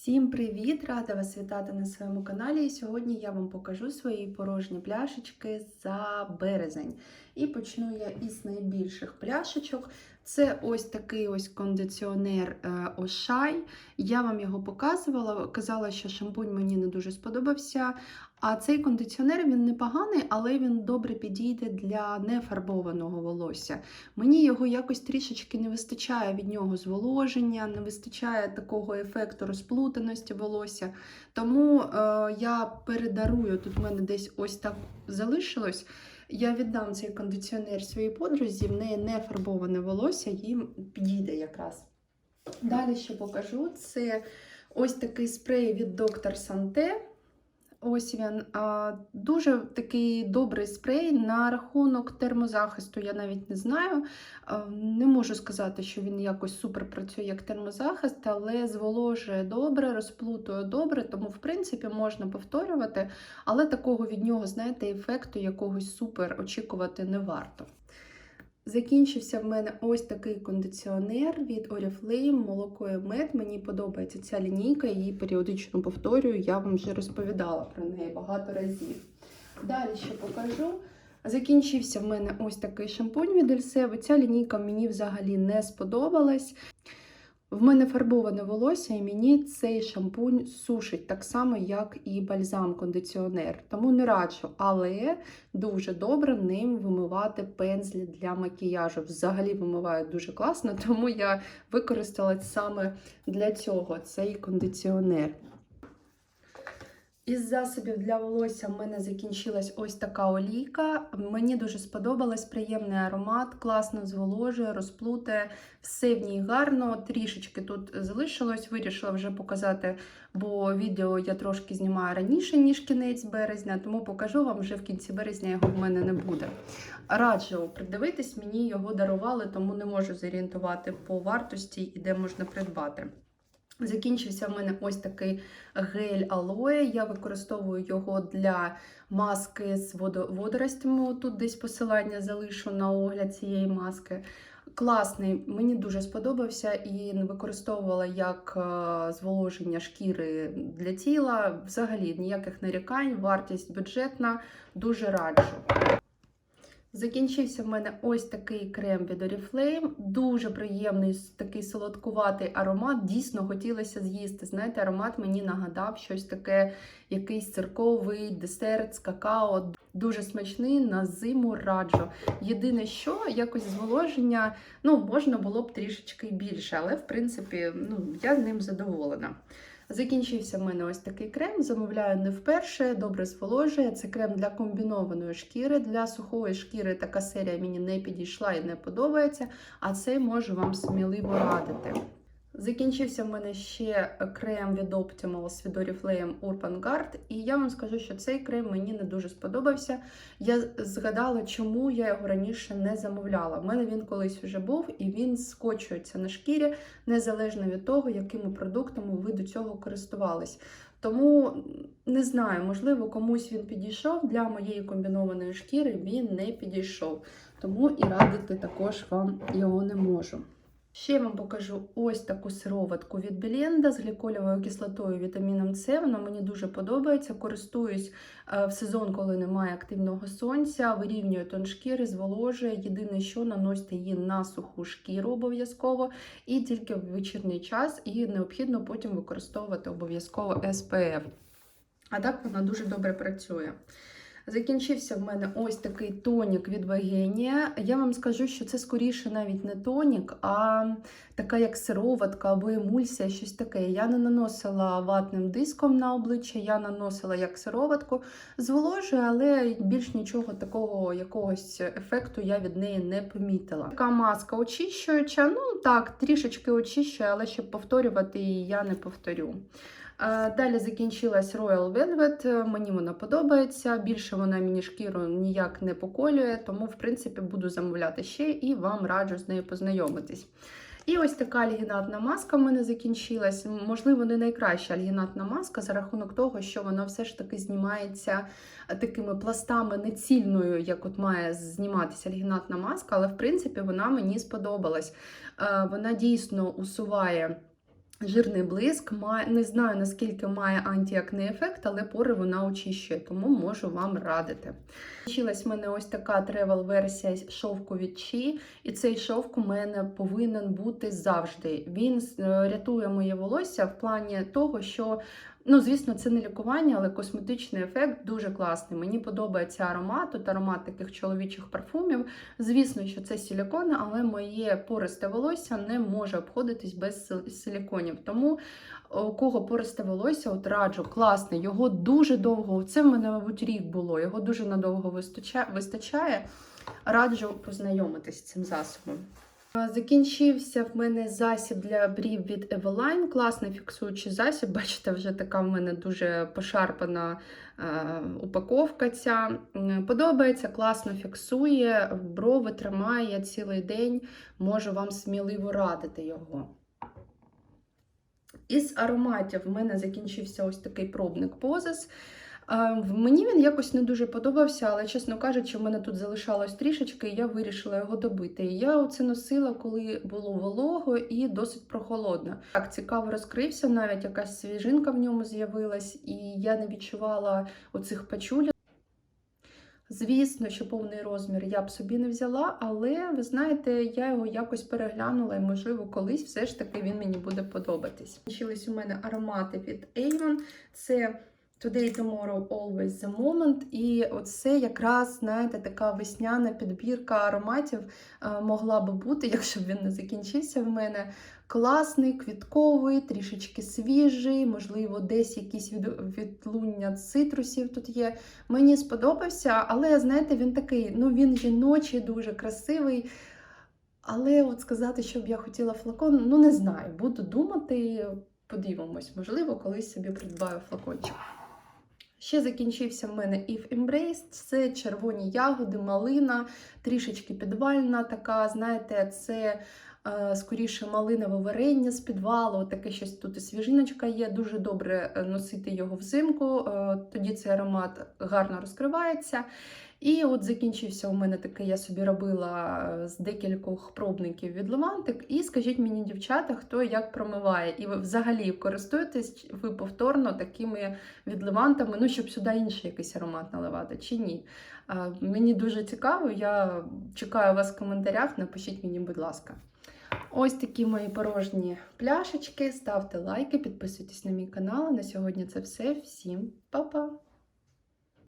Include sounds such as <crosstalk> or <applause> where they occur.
Всім привіт! Рада вас вітати на своєму каналі. І сьогодні я вам покажу свої порожні пляшечки за березень. І почну я із найбільших пляшечок. Це ось такий ось кондиціонер е, Ошай. Я вам його показувала, казала, що шампунь мені не дуже сподобався. А цей кондиціонер він непоганий, але він добре підійде для нефарбованого волосся. Мені його якось трішечки не вистачає від нього зволоження, не вистачає такого ефекту розплутаності волосся. Тому е, я передарую, тут в мене десь ось так залишилось. Я віддам цей кондиціонер своїй подрузі, в неї не фарбоване волосся, їм підійде якраз. Далі що покажу, це ось такий спрей від Доктор Санте. Ось він дуже такий добрий спрей на рахунок термозахисту. Я навіть не знаю. Не можу сказати, що він якось супер працює як термозахист, але зволожує добре, розплутує добре, тому в принципі можна повторювати, але такого від нього, знаєте, ефекту якогось супер очікувати не варто. Закінчився в мене ось такий кондиціонер від Oriflame, молоко і мед. Мені подобається ця лінійка, її періодично повторюю, я вам вже розповідала про неї багато разів. Далі ще покажу. Закінчився в мене ось такий шампунь від Ельсеви. Ця лінійка мені взагалі не сподобалась. В мене фарбоване волосся, і мені цей шампунь сушить так само, як і бальзам-кондиціонер. Тому не раджу, але дуже добре ним вимивати пензлі для макіяжу. Взагалі вимиваю дуже класно, <laughs> тому я використала саме для цього цей кондиціонер. Із засобів для волосся в мене закінчилась ось така олійка. Мені дуже сподобалась приємний аромат, класно зволожує, розплутає, все в ній гарно. Трішечки тут залишилось, вирішила вже показати, бо відео я трошки знімаю раніше, ніж кінець березня, тому покажу вам вже в кінці березня його в мене не буде. Раджу придивитись, мені його дарували, тому не можу зорієнтувати по вартості і де можна придбати. Закінчився в мене ось такий гель алоє. Я використовую його для маски з водоростями. Тут десь посилання залишу на огляд цієї маски. Класний, мені дуже сподобався і використовувала як зволоження шкіри для тіла. Взагалі ніяких нарікань, вартість бюджетна, дуже раджу. Закінчився в мене ось такий крем від Oriflame. Дуже приємний, такий солодкуватий аромат. Дійсно хотілося з'їсти. Знаєте, аромат мені нагадав щось таке, якийсь цирковий десерт з какао. Дуже смачний, на зиму раджу. Єдине, що якось зволоження ну, можна було б трішечки більше, але в принципі ну, я ним задоволена. Закінчився в мене ось такий крем. Замовляю не вперше, добре зволожує. Це крем для комбінованої шкіри. Для сухої шкіри така серія мені не підійшла і не подобається, а цей можу вам сміливо радити. Закінчився в мене ще крем від Optimals від Oriflame Urban Guard, і я вам скажу, що цей крем мені не дуже сподобався. Я згадала, чому я його раніше не замовляла. У мене він колись вже був і він скочується на шкірі, незалежно від того, якими продуктами ви до цього користувались. Тому не знаю, можливо, комусь він підійшов. Для моєї комбінованої шкіри він не підійшов. Тому і радити також вам його не можу. Ще я вам покажу ось таку сироватку від Біленда з гліколівою кислотою вітаміном С. Вона мені дуже подобається. Користуюсь в сезон, коли немає активного сонця, вирівнює тон шкіри, зволожує. Єдине, що наносите її на суху шкіру обов'язково, і тільки в вечірній час, і необхідно потім використовувати обов'язково SPF. А так вона дуже добре працює. Закінчився в мене ось такий тонік від Вагенія. Я вам скажу, що це скоріше навіть не тонік, а така як сироватка або емульсія, щось таке. Я не наносила ватним диском на обличчя, я наносила як сироватку, зволожує, але більш нічого такого якогось ефекту я від неї не помітила. Така маска очищуюча, ну так, трішечки очищує, але щоб повторювати її, я не повторю. Далі закінчилась Royal Velvet, мені вона подобається. Більше вона мені шкіру ніяк не поколює, тому, в принципі, буду замовляти ще і вам раджу з нею познайомитись. І ось така альгінатна маска в мене закінчилась. Можливо, не найкраща альгінатна маска за рахунок того, що вона все ж таки знімається такими пластами нецільною, як от має зніматися альгінатна маска, але в принципі вона мені сподобалась. Вона дійсно усуває Жирний блиск, має, не знаю наскільки має антіакне ефект, але пори вона очищує, тому можу вам радити. Вчилась в мене ось така тревел-версія шовку від Чи, і цей шовк у мене повинен бути завжди. Він е, рятує моє волосся в плані того, що Ну, звісно, це не лікування, але косметичний ефект дуже класний. Мені подобається аромат, тут аромат таких чоловічих парфумів. Звісно, що це силікон, але моє пористе волосся не може обходитись без силіконів. Тому у кого пористе волосся, от раджу, класний, його дуже довго, це в мене, мабуть, рік було, його дуже надовго вистачає. Раджу познайомитись з цим засобом. А, Закінчився в мене засіб для брів від Eveline. Класний фіксуючий засіб. <laughs> Бачите, вже така в мене дуже пошарпана е, упаковка. Ця подобається, класно фіксує, брови тримає цілий день. Можу вам сміливо радити його. Із ароматів в мене закінчився ось такий пробник Позис. Мені він якось не дуже подобався, але, чесно кажучи, в мене тут залишалось трішечки, і я вирішила його добити. І я оце носила, коли було волого і досить прохолодно. Так, цікаво розкрився, навіть якась свіжинка в ньому з'явилась, і я не відчувала оцих пачулів. Звісно, що повний розмір я б собі не взяла, але ви знаєте, я його якось переглянула, і можливо, колись все ж таки він мені буде подобатись. Закінчились у мене аромати від Avon. Це Today, Tomorrow, Always the Moment. І оце якраз, знаєте, така весняна підбірка ароматів е, могла би бути, <laughs> якщо б він не закінчився в мене. Класний, квітковий, трішечки свіжий, можливо, десь якісь від, відлуння цитрусів тут є. Мені сподобався, але знаєте, він такий, ну він жіночий, дуже красивий. Але от сказати, щоб я хотіла флакон, ну не знаю. Буду думати, подивимось, можливо, колись собі придбаю флакончик. Ще закінчився в мене If Embraced. Це червоні ягоди, малина, трішечки підвальна така. Знаєте, це скоріше малинове варення з підвалу. Таке щось тут і свіжиночка є. Дуже добре е, носити його взимку. е, Тоді цей аромат гарно розкривається. І от закінчився у мене таке, я собі робила е, з декількох пробників від Левантик. І скажіть мені, дівчата, хто як промиває. І ви взагалі користуєтесь ви повторно такими відливантами, ну, щоб сюди інший якийсь аромат наливати, чи ні? Мені дуже цікаво, я чекаю вас в коментарях, напишіть мені, будь ласка. Ось такі мої порожні пляшечки. Ставте лайки, підписуйтесь на мій канал. На сьогодні це все. Всім па-па!